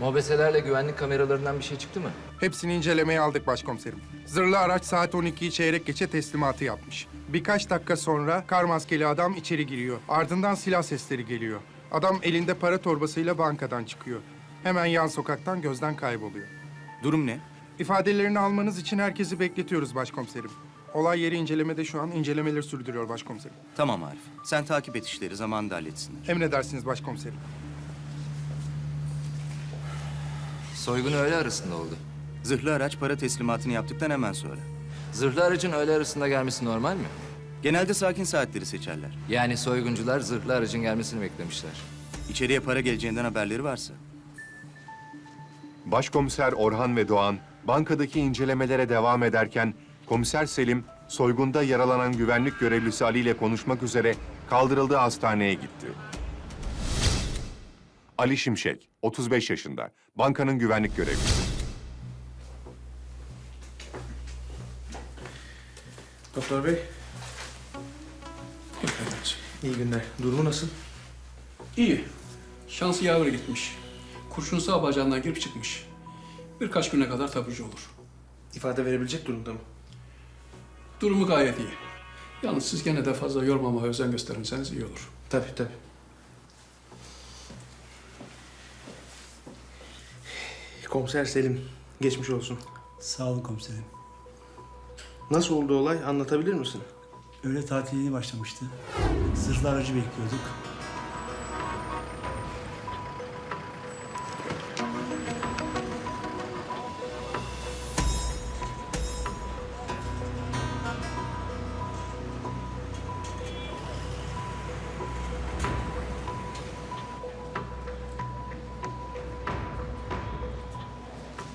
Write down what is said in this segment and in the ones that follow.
Mobeselerle güvenlik kameralarından bir şey çıktı mı? Hepsini incelemeye aldık başkomiserim. Zırhlı araç saat 12'yi çeyrek geçe teslimatı yapmış. Birkaç dakika sonra kar maskeli adam içeri giriyor. Ardından silah sesleri geliyor. Adam elinde para torbasıyla bankadan çıkıyor. Hemen yan sokaktan gözden kayboluyor. Durum ne? İfadelerini almanız için herkesi bekletiyoruz başkomiserim. Olay yeri incelemede şu an incelemeleri sürdürüyor başkomiserim. Tamam Arif. Sen takip et işleri zamanında halletsinler. Emredersiniz başkomiserim. Soygun öğle arasında oldu. Zırhlı araç para teslimatını yaptıktan hemen sonra. Zırhlı aracın öğle arasında gelmesi normal mi? Genelde sakin saatleri seçerler. Yani soyguncular zırhlı aracın gelmesini beklemişler. İçeriye para geleceğinden haberleri varsa. Başkomiser Orhan ve Doğan bankadaki incelemelere devam ederken komiser Selim soygunda yaralanan güvenlik görevlisi Ali ile konuşmak üzere kaldırıldığı hastaneye gitti. Ali Şimşek, 35 yaşında, bankanın güvenlik görevlisi. Doktor bey. İyi günler. Durumu nasıl? İyi. Şansı yaver gitmiş. Kurşun sağ bacağından girip çıkmış. Birkaç güne kadar taburcu olur. İfade verebilecek durumda mı? Durumu gayet iyi. Yalnız siz gene de fazla yormamaya özen gösterirseniz iyi olur. Tabii tabii. Komiser Selim, geçmiş olsun. Sağ olun komiserim. Nasıl oldu olay? Anlatabilir misin? Öğle tatili yeni başlamıştı. Zırhlı aracı bekliyorduk.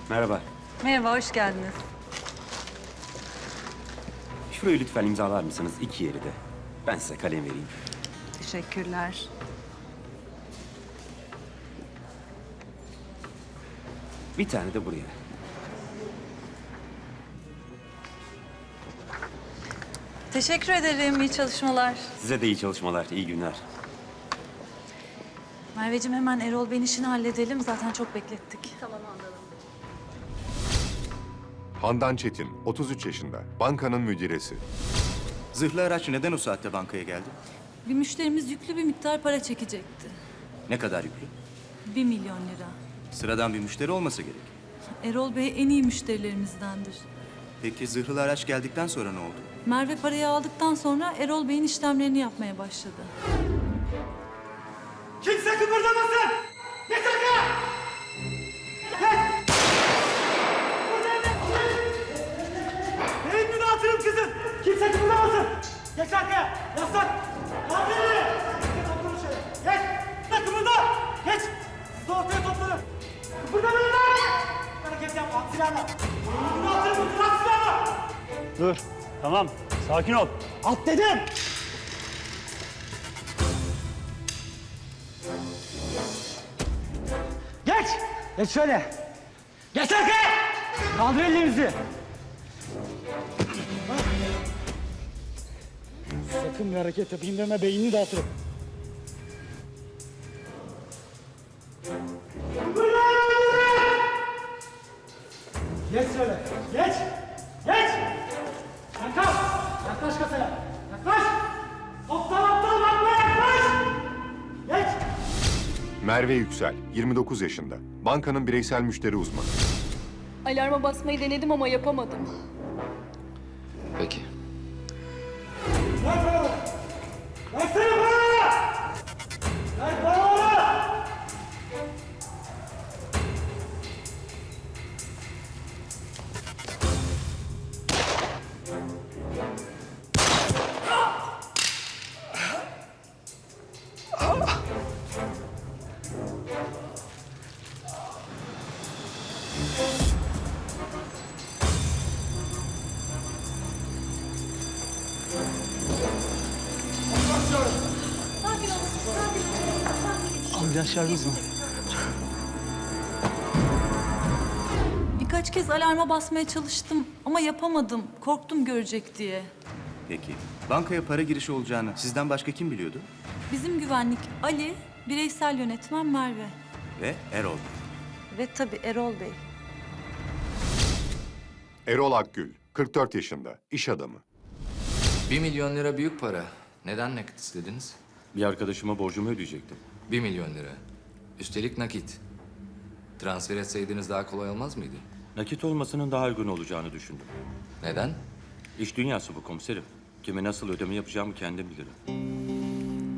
Merhaba. Merhaba, hoş geldiniz. Şurayı lütfen imzalar mısınız iki yeri de? Ben size kalem vereyim. Teşekkürler. Bir tane de buraya. Teşekkür ederim, iyi çalışmalar. Size de iyi çalışmalar, iyi günler. Merveciğim hemen Erol Bey'in işini halledelim. Zaten çok beklettik. Handan Çetin, 33 yaşında, bankanın müdiresi. Zırhlı araç neden o saatte bankaya geldi? Bir müşterimiz yüklü bir miktar para çekecekti. Ne kadar yüklü? Bir milyon lira. Sıradan bir müşteri olmasa gerek. Erol Bey en iyi müşterilerimizdendir. Peki zırhlı araç geldikten sonra ne oldu? Merve parayı aldıktan sonra Erol Bey'in işlemlerini yapmaya başladı. Kimse kıpırdamasın! Kimse kıpırdamasın! Geç arkaya! Yaslan! Aferin! Oturun şöyle. Geç! Ne kıpırda! Geç! Siz de ortaya toplanın! Kıpırdamayın lan! Hareket yapma! At silahla! Elini atırım! At silahla! Dur. Tamam. Sakin ol. At dedim! Geç! Geç şöyle! Geç arkaya! Kaldır ellerinizi! Sakın bir hareket yapayım deme, beynini dağıtırım. Geç şöyle! Geç! Geç! Yaklaş! Yaklaş kasaya! Yaklaş! Aptal aptal bakma yaklaş! Geç! Merve Yüksel, 29 yaşında, bankanın bireysel müşteri uzmanı. Alarma basmayı denedim ama yapamadım. Peki. Ambulans çağırdınız mı? Birkaç kez alarma basmaya çalıştım ama yapamadım. Korktum görecek diye. Peki. Bankaya para girişi olacağını sizden başka kim biliyordu? Bizim güvenlik Ali, bireysel yönetmen Merve. Ve Erol. Ve tabii Erol Bey. Erol Akgül, 44 yaşında, iş adamı. Bir milyon lira büyük para. Neden nakit istediniz? Bir arkadaşıma borcumu ödeyecektim. Bir milyon lira. Üstelik nakit. Transfer etseydiniz daha kolay olmaz mıydı? Nakit olmasının daha uygun olacağını düşündüm. Neden? İş dünyası bu komiserim. Kime nasıl ödeme yapacağımı kendim bilirim.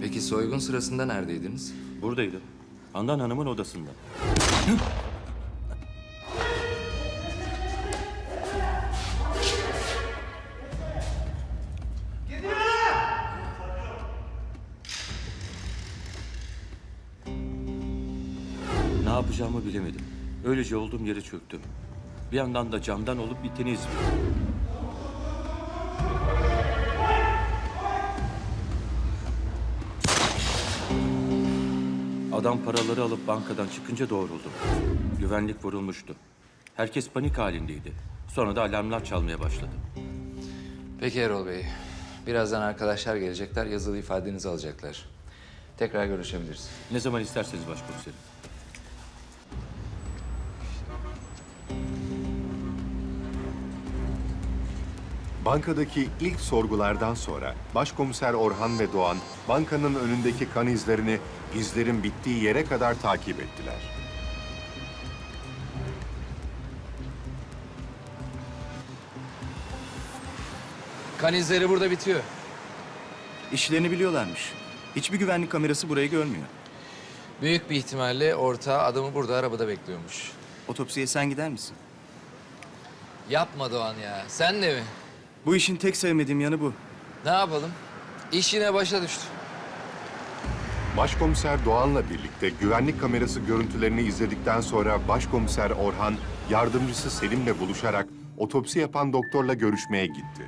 Peki soygun sırasında neredeydiniz? Buradaydım. Handan Hanım'ın odasında. Yapacağımı bilemedim. Öylece olduğum yere çöktüm. Bir yandan da camdan olup biteni izliyorum. Adam paraları alıp bankadan çıkınca doğruldum. Güvenlik vurulmuştu. Herkes panik halindeydi. Sonra da alarmlar çalmaya başladı. Peki Erol Bey. Birazdan arkadaşlar gelecekler, yazılı ifadenizi alacaklar. Tekrar görüşebiliriz. Ne zaman isterseniz başkomiserim. Bankadaki ilk sorgulardan sonra Başkomiser Orhan ve Doğan bankanın önündeki kan izlerini izlerin bittiği yere kadar takip ettiler. Kan izleri burada bitiyor. İşlerini biliyorlarmış. Hiçbir güvenlik kamerası burayı görmüyor. Büyük bir ihtimalle ortağı adamı burada arabada bekliyormuş. Otopsiye sen gider misin? Yapma Doğan ya. Sen de mi? Bu işin tek sevmediğim yanı bu. Ne yapalım? İş yine başa düştü. Başkomiser Doğan'la birlikte güvenlik kamerası görüntülerini izledikten sonra Başkomiser Orhan yardımcısı Selim'le buluşarak otopsi yapan doktorla görüşmeye gitti.